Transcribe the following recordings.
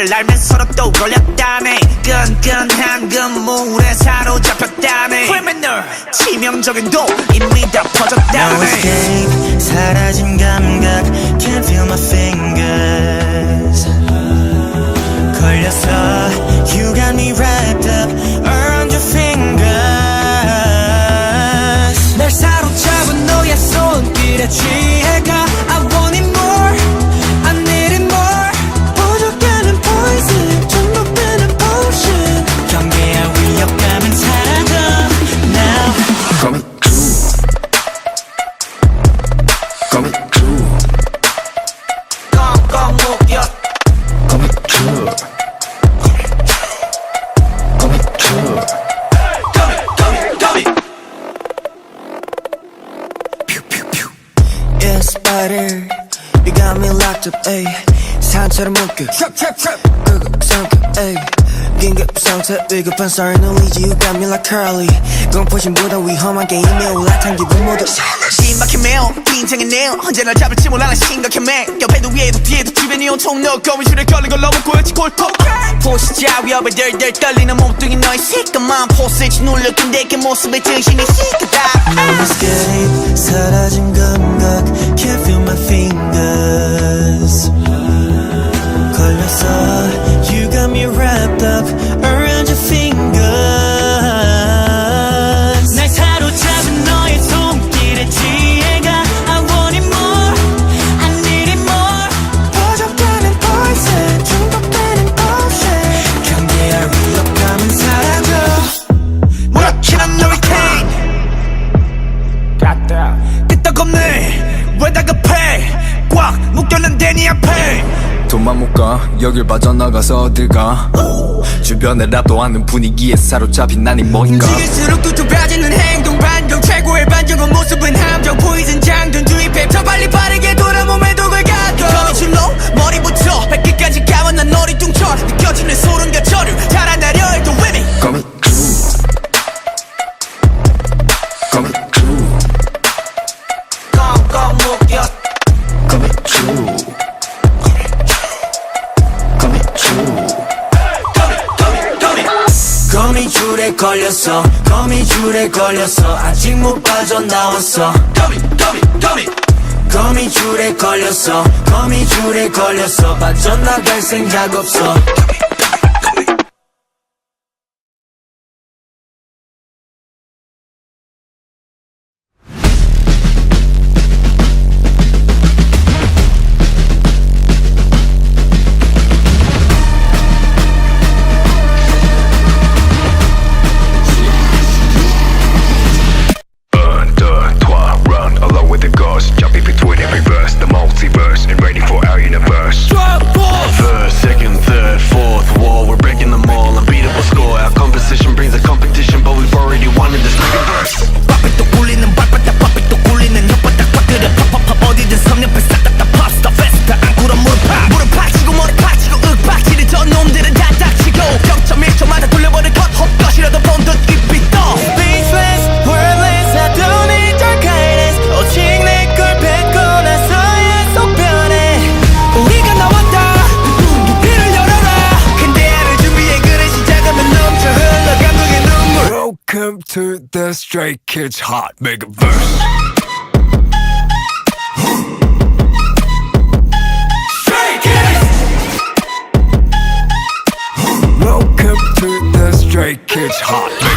걸 알면서도 또 걸렸다네 끈끈한 그물에 사로잡혔다네 criminal 치명적인 도 이미 다 No 퍼졌다네 escape 사라진 감각 Can't feel my fingers 걸렸어 You got me wrapped up around your fingers 날 사로잡은 너의 손길에 취해 Spider, you got me locked up, ayy. 산처럼 묶여. Trap, trap, trap. 삼켜, ayy. 긴급 상태, 위급한 no lead you got me like curly. 공포심보다 위험한 게임에 올라탄 기분 모두. 심각해 매우 긴장했네요 언제 날 잡을지 몰라 심각해 매 옆에도 위에도 뒤에도 주변이 온통 너 거미줄에 걸린 걸 너무 고였지 골통 보시자 위협에 덜덜 떨리는 몸뚱이 너의 새까만 포스지 눌려 근데 그 모습에 정신이 시끄다 No escape, 사라진 감각. 여길 빠져나가서 어딜 가 주변에 랍도 않는 분위기에 사로잡힌 난이 뭔가? 움직일수록 뚜뚜벼지는 행동 반경 최고의 반격은 모습은 함정 포이즌 장전 주입해 더 빨리 빠르게 돌아 몸에 독을 가둬 거미 줄로 머리부터 발끝까지 감은 난 너리 뚱쳐. 느껴지는 소름과 저류 달아나려 해도 위미 Coming true. 거미줄에 걸렸어. 거미줄에 걸렸어. 아직 못 빠져나왔어. 거미줄에 걸렸어. 거미줄에 걸렸어. 빠져나갈 생각 없어 Stray Kids Hot Mega Verse. Welcome to the Stray Kids Hot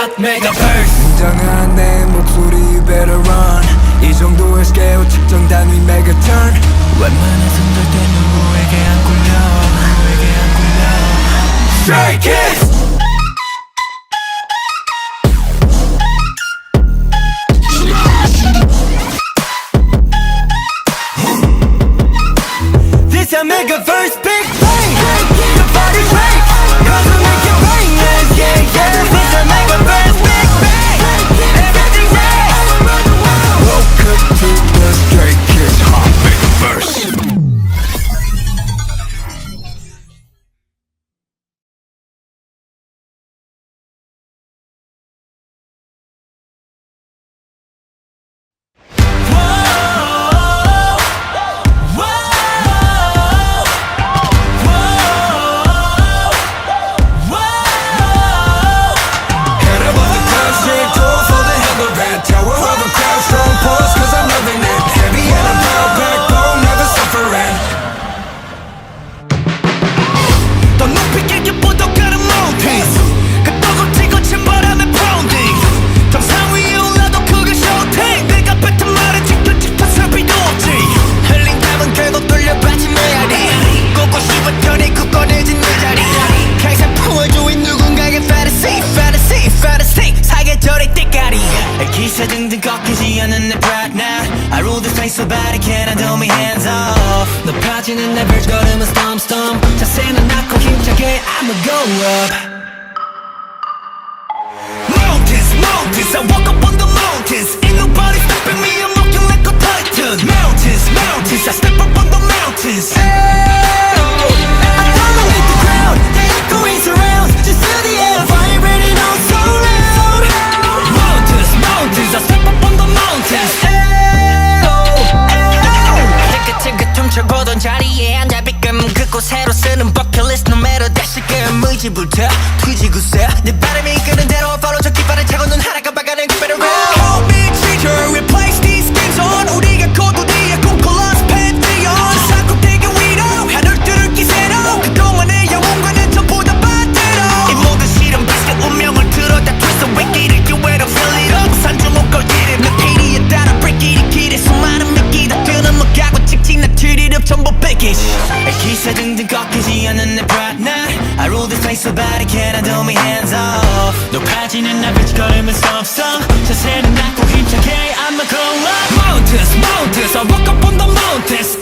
shot, make a burst 웅장한 내 목소리, you better run 이 정도의 스케일 측정 단위 make a turn 웬만한 손절 때 누구에게 안 굴려 누구에게 안 굴려 Straight kiss up I rule this place so bad I can't I do me hands off. 높아지는 나 빛이 걸음은 섭섭 자세는 낮고 힘차게 I'm a go up. Mountains, mountains. I walk up on the mountains.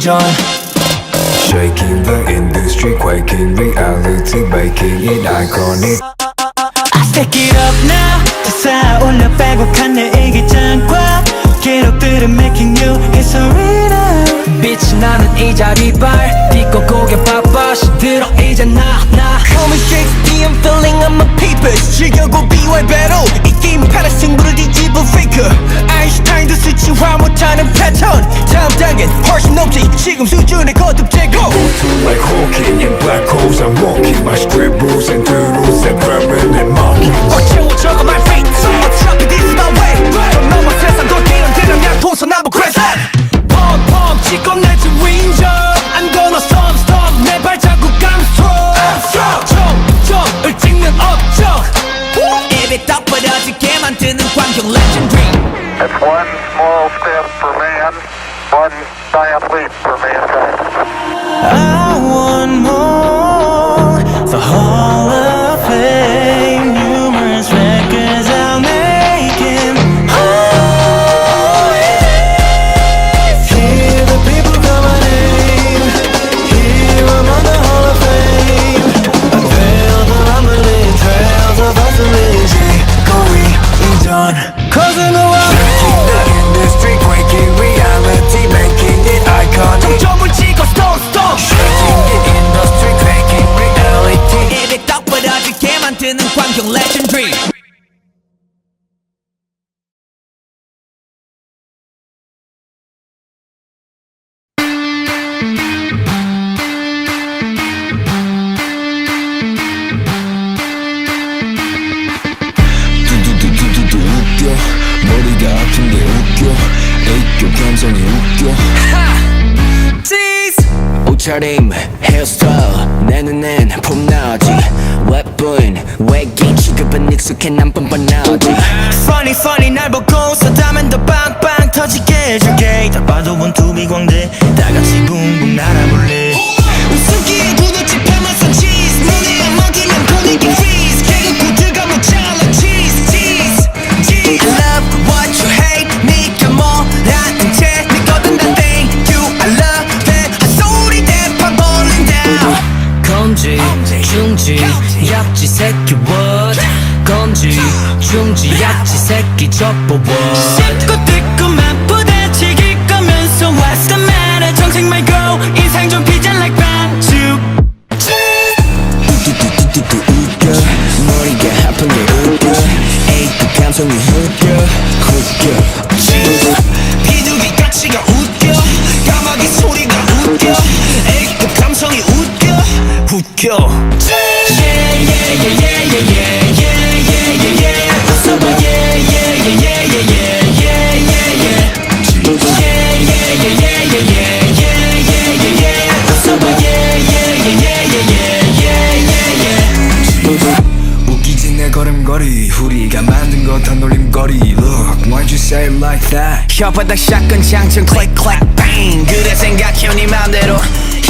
이전 Shaking the industry, quaking reality, making it iconic. Stack it up now 자 올려 빼곡한 내 일기장과 기록들은 making you history now 빛이 나는 이 자리 발 딛고 고개 바 빠 시들어 이제 나나 Call me Shakespeare, I'm feeling on my papers 즐겨고 비와의 배로 이 게임판의 승부를 뒤집어 faker 아인슈타인도 수치화 못하는 패턴 다음 단계는 훨씬 높지 지금 수준의 거듭 제고 Like Hawking in black holes, I'm walking 옷차림, 헤어스타일. 내 눈엔 폼나지. 웹분, 외계인 취급은 익숙해 난 뻔뻔하지. Funny funny 날 보고 서다면 더 빵빵 터지게 해줄게. 딱 봐도 원투비 광대. 다 같이 붕붕 날아볼래. 웃음기에 구두집 파마산 cheese. 눈에 안 먹이면 분위기 freeze. 개그 코드가 모자라 cheese. Cheese cheese 중지 약지 새끼 접어 what 혓바닥 샷건 장전 클릭 클릭 bang. 그래 생각해 네 맘대로.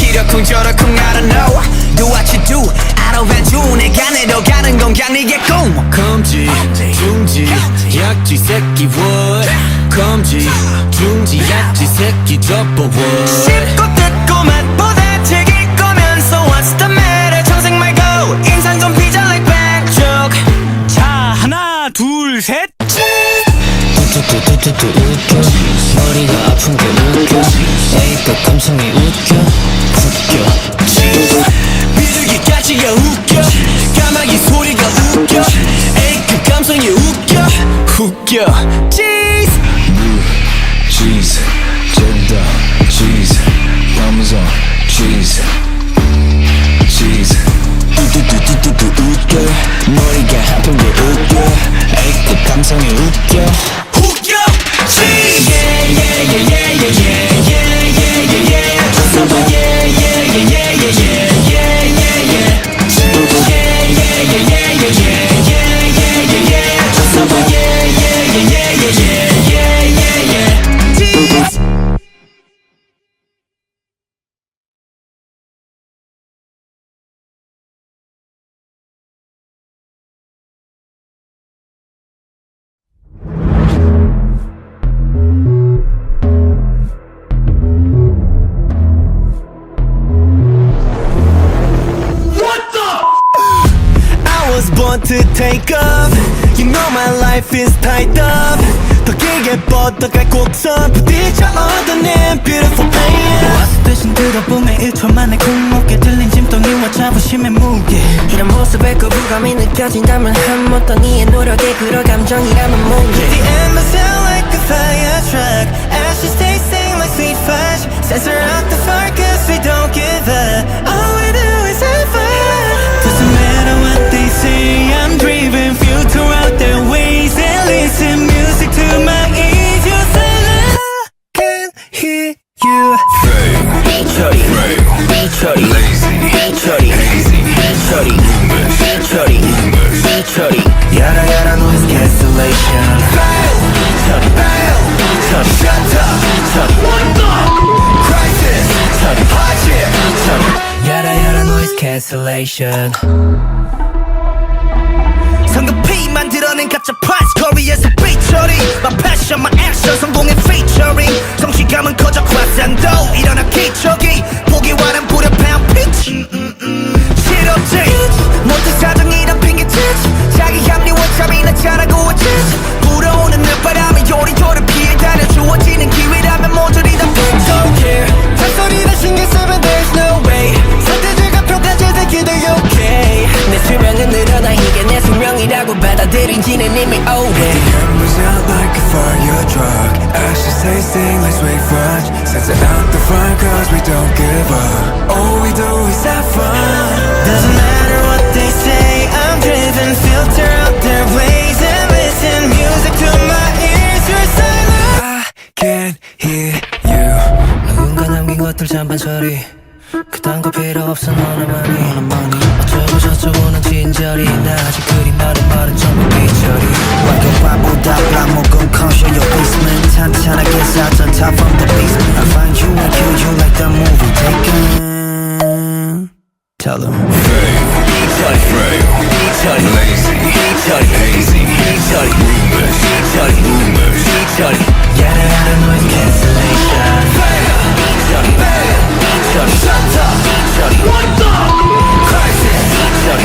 이러쿵 저러쿵 I don't know Do what you do I don't you 내가 내려가는 건 그냥 네게 꿈. 검지 중지 약지 새끼 what 검지 중지 약지 새끼 접어 what 씹고 뜯고 맛보 to take off You know my life is tied up 더 길게 뻗어갈 곡선 부딪혀 얻어낸 beautiful pain 와서 대신 들어보면 1초 만에 굴목에 들린 짐덩이와 자부심의 무게 이런 모습에 거부감이 느껴진다면 한 모덩이의 노력에 그럴 감정이라면 뭔게 The embers sound like a fire truck Ashes tasting like sweet fudge Censor out the fire cause we don't give up All what they say I'm driven Filter out their ways And listen music to my ears You're silent I can hear you 삐처리 삐처리 삐처리 삐처리 삐처리 삐처리 야라 야라 noise cancellation 삐처리 삐처리 shut up 삐처리 what the crisis 삐처리 hardship 삐처리 야라 야라 noise cancellation 성급히 만들어낸 가짜 프라이스 코리에서 삐처리 My passion, my action 성공의 featuring. 성취감은 커져 과산도 일어나 기적 것들 잔반 처리 그딴 거 필요 없어 너나만이 어쩌고 저쩌고는 진절이 나 아직 그리 마른 말은 전부 삐처리 완벽과보다 락목은 커셔 your basement 탄탄하게 쌓던 top from the basement I find you and kill you like the movie Taken Tell them 삐처리 삐처리 lazy 삐처리 hazy rumors rumors 야라 야라 noise cancellation shut up 삐처리 what the crisis 삐처리